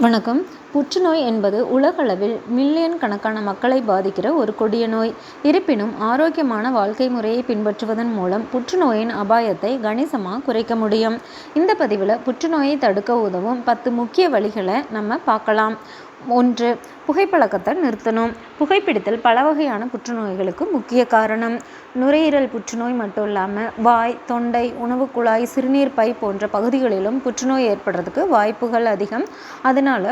வணக்கம். புற்றுநோய் என்பது உலகளவில் மில்லியன் கணக்கான மக்களை பாதிக்கிற ஒரு கொடிய நோய். இருப்பினும் ஆரோக்கியமான வாழ்க்கை முறையை பின்பற்றுவதன் மூலம் புற்றுநோயின் அபாயத்தை கணிசமாக குறைக்க முடியும். இந்த பதிவில் புற்றுநோயை தடுக்க உதவும் பத்து முக்கிய வழிகளை நம்ம பார்க்கலாம். ஒன்று புகைப்பழக்கத்தை நிறுத்தணும். புகைப்பிடித்தல் பல வகையான புற்றுநோய்களுக்கு முக்கிய காரணம். நுரையீரல் புற்றுநோய் மட்டும் இல்லாமல் வாய் தொண்டை உணவு குழாய் சிறுநீர் பை போன்ற பகுதிகளிலும் புற்றுநோய் ஏற்படுறதுக்கு வாய்ப்புகள் அதிகம். அதனால்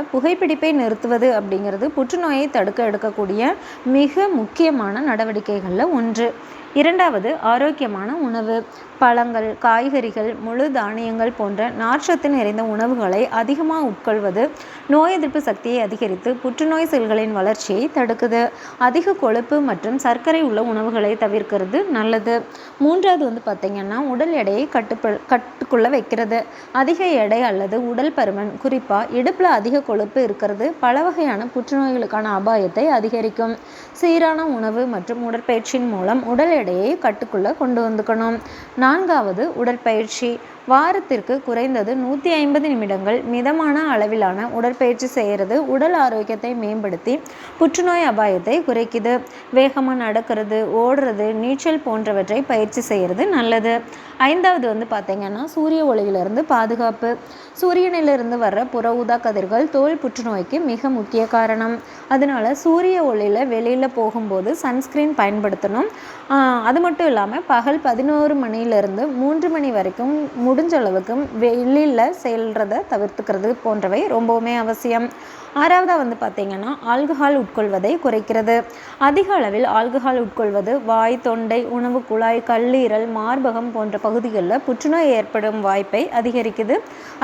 புகைப்பிடிப்பை நிறுத்துவது அப்படிங்கிறது புற்றுநோயை தடுக்க எடுக்கக்கூடிய மிக முக்கியமான நடவடிக்கைகளில் ஒன்று. இரண்டாவது ஆரோக்கியமான உணவு. பழங்கள் காய்கறிகள் முழு தானியங்கள் போன்ற நார்ச்சத்து நிறைந்த உணவுகளை அதிகமாக உட்கொள்வது நோய் எதிர்ப்பு சக்தியை அதிகரித்து புற்றுநோய் செல்களின் வளர்ச்சியை தடுக்குது. அதிக கொழுப்பு மற்றும் சர்க்கரை உள்ள உணவுகளை தவிர்க்கிறது நல்லது. மூன்றாவது வந்து பார்த்திங்கன்னா உடல் எடையை கட்டுப்ப கட்டுக்குள்ளே வைக்கிறது. அதிக எடை அல்லது உடல் பருமன் குறிப்பாக இடுப்பில் அதிக கொழுப்பு இருக்கிறது பல வகையான புற்றுநோய்களுக்கான அபாயத்தை அதிகரிக்கும். சீரான உணவு மற்றும் உடற்பயிற்சியின் மூலம் உடல் எடையை கட்டுக்குள்ளே கொண்டு வந்துக்கணும். நான்காவது உடற்பயிற்சி. வாரத்திற்கு குறைந்தது நூற்றி ஐம்பது நிமிடங்கள் மிதமான அளவிலான உடற்பயிற்சி செய்கிறது. உடல் ஆரோக்கியத்தை மேம்படுத்தி புற்றுநோய் அபாயத்தை குறைக்குது. வேகமாக நடக்கிறது ஓடுறது நீச்சல் போன்றவற்றை பயிற்சி செய்கிறது நல்லது. ஐந்தாவது வந்து பார்த்திங்கன்னா சூரிய ஒளியிலிருந்து பாதுகாப்பு. சூரியனிலிருந்து வர்ற புற ஊதா கதிர்கள் தோல் புற்றுநோய்க்கு மிக முக்கிய காரணம். அதனால் சூரிய ஒளியில் வெளியில் போகும்போது சன்ஸ்க்ரீன் பயன்படுத்தணும். அது மட்டும் இல்லாமல் பகல் பதினோரு மணியிலிருந்து மூன்று மணி வரைக்கும் முடிஞ்ச அளவுக்கு வெளியில் செல்றதை தவிர்த்துக்கிறது போன்றவை ரொம்பவுமே அவசியம். ஆறாவதாக வந்து பார்த்திங்கன்னா ஆல்கஹால் உட்கொள்வதை குறைக்கிறது. அதிக அளவில் ஆல்கஹால் உட்கொள்வது வாய் தொண்டை உணவு குழாய் கல்லீரல் மார்பகம் போன்ற பகுதிகளில் புற்றுநோய் ஏற்படும் வாய்ப்பை அதிகரிக்குது.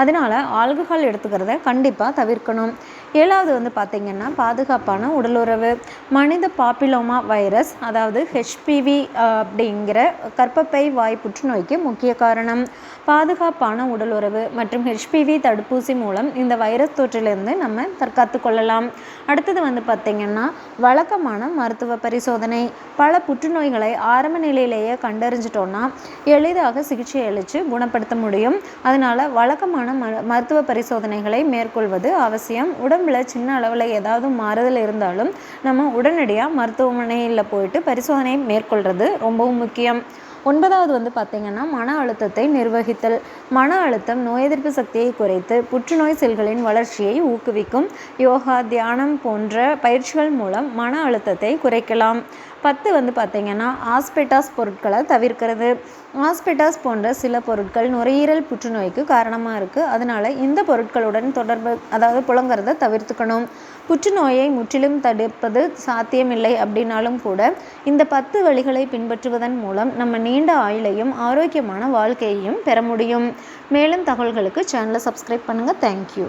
அதனால் ஆல்கஹால் எடுத்துக்கிறத கண்டிப்பாக தவிர்க்கணும். ஏழாவது வந்து பார்த்திங்கன்னா பாதுகாப்பான உடலுறவு. மனித பாப்பிலோமா வைரஸ் அதாவது ஹெச்பிவி அப்படிங்கிற கற்பப்பை வாய் புற்றுநோய்க்கு முக்கிய காரணம். பா பாதுகாப்பான உடலுறவு மற்றும் ஹெச்பிவி தடுப்பூசி மூலம் இந்த வைரஸ் தொற்றிலிருந்து நம்ம தற்காத்து கொள்ளலாம் அடுத்தது வந்து பார்த்திங்கன்னா வழக்கமான மருத்துவ பரிசோதனை. பல புற்றுநோய்களை ஆரம்ப நிலையிலேயே கண்டறிஞ்சிட்டோன்னா எளிதாக சிகிச்சை அளித்து குணப்படுத்த முடியும். அதனால் வழக்கமான ம மருத்துவ பரிசோதனைகளை மேற்கொள்வது அவசியம். உடம்பில் சின்ன அளவில் ஏதாவது மாறுதல் இருந்தாலும் நம்ம உடனடியாக மருத்துவமனையில் போயிட்டு பரிசோதனை மேற்கொள்கிறது ரொம்பவும் முக்கியம். ஒன்பதாவது வந்து பார்த்திங்கன்னா மன அழுத்தத்தை நிர்வகித்தல். மன அழுத்தம் நோய் எதிர்ப்பு சக்தியை குறைத்து புற்றுநோய் செல்களின் வளர்ச்சியை ஊக்குவிக்கும். யோகா தியானம் போன்ற பயிற்சிகள் மூலம் மன அழுத்தத்தை குறைக்கலாம். பத்து வந்து பார்த்திங்கன்னா ஆஸ்பெட்டாஸ் பொருட்களை தவிர்க்கிறது. ஆஸ்பெட்டாஸ் போன்ற சில பொருட்கள் நுரையீரல் புற்றுநோய்க்கு காரணமாக இருக்குது அதனால் இந்த பொருட்களுடன் தொடர்பு அதாவது புழங்குறத தவிர்த்துக்கணும். புற்றுநோயை முற்றிலும் தடுப்பது சாத்தியமில்லை அப்படின்னாலும் கூட இந்த பத்து வழிகளை பின்பற்றுவதன் மூலம் நம்ம நீண்ட ஆயுளையும் ஆரோக்கியமான வாழ்க்கையையும் பெற முடியும். மேலும் தகவல்களுக்கு சேனலை சப்ஸ்கிரைப் பண்ணுங்கள் தேங்க்யூ